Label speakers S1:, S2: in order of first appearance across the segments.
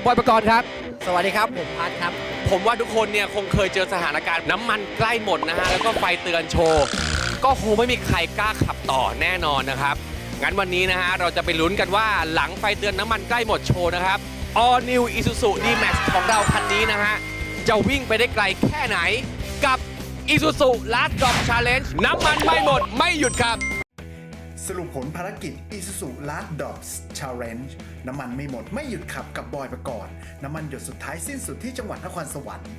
S1: บอยประกรณ์ครับ
S2: สวัสดีครับ ผมพัดครับ
S1: ผมว่าทุกคนเนี่ยคงเคยเจอสถานการณ์น้ำมันใกล้หมดนะฮะ แล้วก็ไฟเตือนโชว์ ก็คงไม่มีใครกล้าขับต่อแน่นอนนะครับ งั้นวันนี้นะฮะ เราจะไปลุ้นกันว่าหลังไฟเตือนน้ำมันใกล้หมดโชว์นะครับ All New Isuzu D-Max ของเราคันนี้นะฮะ จะวิ่งไปได้ไกลแค่ไหนกับ Isuzu Last Drop Challenge น้ำมันไม่หมดไม่หยุดครับ
S3: สรุปผลภารกิจ Isuzu Last Drops Challenge น้ำมันไม่หมดไม่หยุดขับกับบอยประกอบน้ำมันหยดสุดท้ายสิ้นสุดที่จังหวัดนครสวรรค์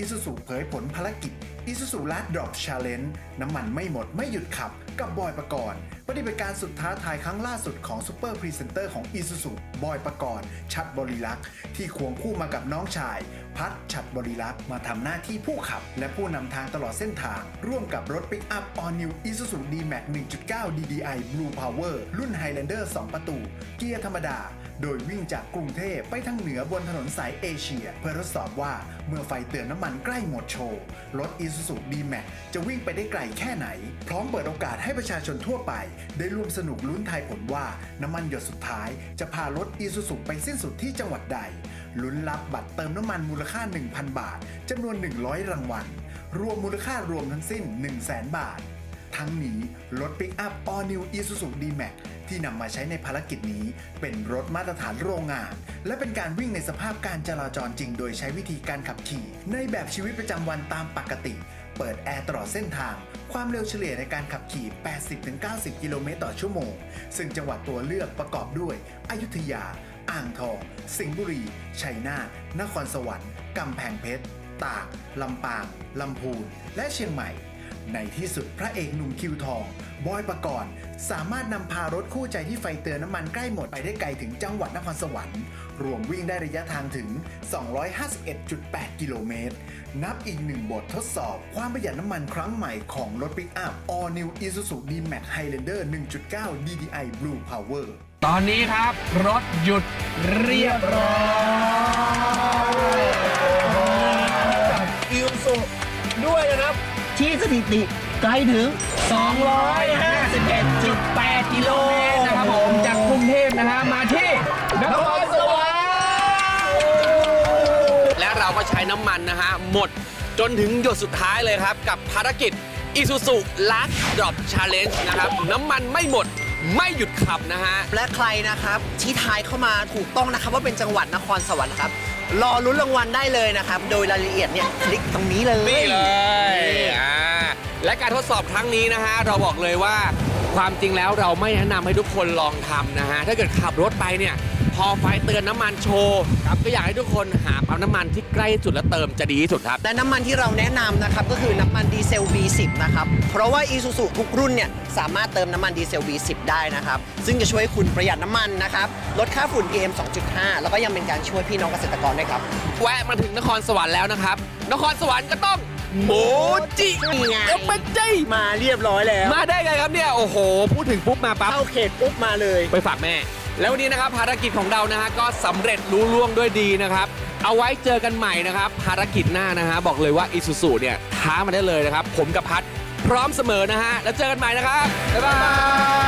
S3: Isuzu เผยผลภารกิจ Isuzu Last Drop Challenge น้ำมันไม่หมดไม่หยุดขับ กับบอยประกรณ์ปฏิบัติการสุดท้าทายครั้งล่าสุดของซูเปอร์พรีเซนเตอร์ของ Isuzu บอยประกรณ์ชัดบริลักษ์ที่ควงคู่มากับน้องชาย พัดชัดบริลักษ์มาทำหน้าที่ผู้ขับ และผู้นำทางตลอดเส้นทาง ร่วมกับรถปิกอัพ All New Isuzu D-Max 1.9 DDI Blue Power รุ่น Highlander 2 ประตู เกียร์ธรรมดา โดยวิ่งจากกรุงเทพไปทางเหนือบนถนนสายเอเชีย เพื่อทดสอบว่าเมื่อไฟเตือนน้ำมันใกล้หมดโชว์รถ Isuzu D-Max จะวิ่งไปได้ไกลแค่ไหน พร้อมเปิดโอกาสให้ประชาชนทั่วไป ได้ร่วมสนุกลุ้นทายผลว่าน้ำมันหยดสุดท้าย จะพารถ Isuzu ไปสิ้นสุดที่จังหวัดใดลุ้นรับบัตรเติมน้ำมันมูลค่า 1,000 บาทจำนวน 100 รางวัลรวมมูลค่ารวมทั้งสิ้น 100,000บาท ทั้งนี้รถปิกอัพ All New Isuzu D-Max ที่นำมาใช้ในภารกิจนี้ เป็นรถมาตรฐานโรงงาน และเป็นการวิ่งในสภาพการจราจรจริง โดยใช้วิธีการขับขี่ ในแบบชีวิตประจำวันตามปกติ เปิดแอร์ตลอดเส้นทาง ความเร็วเฉลี่ยในการขับขี่ 80-90 กิโลเมตรต่อชั่วโมง ซึ่งจังหวัดตัวเลือกประกอบด้วย อยุธยา อ่างทอง สิงห์บุรี ชัยนาท นครสวรรค์ กำแพงเพชร ตาก ลำปาง ลำพูน และเชียงใหม่ ในที่สุดพระเอกหนุ่มคิวทอง บอยประกรณ์สามารถนำพารถคู่ใจที่ไฟเตือนน้ำมันใกล้หมดไปได้ไกลถึงจังหวัดนครสวรรค์ รวมวิ่งได้ระยะทางถึง 251.8 กิโลเมตร นับอีกหนึ่งบททดสอบ ความประหยัดน้ำมันครั้งใหม่ของรถปิกอัพ All New Isuzu D-Max Highlander 1.9 DDI Blue Power
S1: ตอนนี้ครับ รถหยุดเรียบร้อย
S2: อิวสุด้วยนะครับ ที่สถิติไกลถึง
S1: 251.8 กิโลเมตรนะครับผมจากกรุงเทพนะฮะมาที่นครสวรรค์และเราก็ใช้น้ำมันนะฮะ หมดจนถึงหยดสุดท้ายเลยครับ กับภารกิจ Isuzu Last Drop Challenge นะครับ น้ำมันไม่หมด ไม่หยุดขับนะฮะ
S2: และใครนะครับที่ทายเข้ามาถูกต้องนะครับว่าเป็นจังหวัดนครสวรรค์ครับ รอลุ้นรางวัลได้เลยนะครับ โดยรายละเอียดเนี่ยคลิกตรงนี้เลย
S1: นี่เลยอ่าและการทดสอบครั้งนี้นะฮะเราบอกเลยว่าความจริงแล้วเราไม่แนะนำให้ทุกคนลองทำนะฮะถ้าเกิดขับรถไปเนี่ยพ อไฟเตือนน้ำมันโชว์ครับก็อยากให้ทุกคนหาปั๊มน้ำมันที่ใกล้ที่สุดและเติมจะดีที่สุดครับ
S2: และน้ำมันที่เราแนะนำนะครับก็คือน้ำมันดีเซล V10 นะครับ เพราะว่า Isuzu ทุกรุ่นเนี่ยสามารถเติมน้ำมันดีเซล V10 ได้นะครับ ซึ่งจะช่วยคุณประหยัดน้ำมันนะครับ ลดค่าฝุ่น PM 2.5 แล้วก็ยังเป็นการช่วยพี่น้องเกษตรกรด้วยครับ
S1: แวะมาถึงนครสวรรค์แล้วนะครับ นครสวรรค์ก็ต้องโมจิ
S2: นี่ไง
S1: เอฟเฟกต์จิ
S2: มาเรียบร้อยแล้ว
S1: มาได้ไงครับเนี่ย โอ้โห พูดถึงปุ๊บมาปั๊บ
S2: เข้าเขตปุ๊บมาเลย
S1: ไปฝากแม่ แล้ววันนี้นะครับภารกิจของเรานะฮะก็สำเร็จรู้ล่วงด้วยดีนะครับ เอาไว้เจอกันใหม่นะครับ ภารกิจหน้านะฮะบอกเลยว่าอิสุสุเนี่ยท้ามาได้เลยนะครับ ผมกับพัดพร้อมเสมอนะฮะแล้วเจอกันใหม่นะครับบ๊ายบาย